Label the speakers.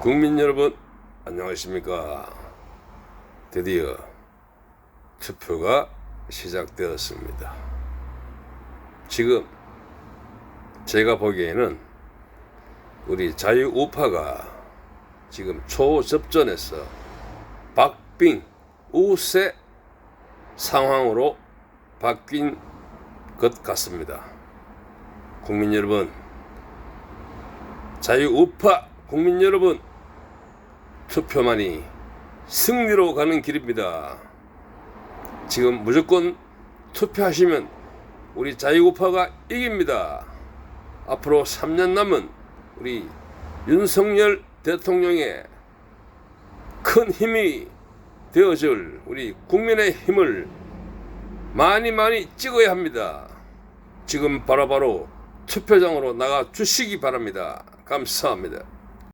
Speaker 1: 국민 여러분 안녕하십니까? 드디어 투표가 시작되었습니다. 지금 제가 보기에는 우리 자유우파가 지금 초접전에서 박빙 우세 상황으로 바뀐 것 같습니다. 국민 여러분 자유우파 국민 여러분 투표만이 승리로 가는 길입니다. 지금 무조건 투표하시면 우리 자유우파가 이깁니다. 앞으로 3년 남은 우리 윤석열 대통령의 큰 힘이 되어줄 우리 국민의 힘을 많이 많이 찍어야 합니다. 지금 바로바로 투표장으로 나가 주시기 바랍니다. 감사합니다.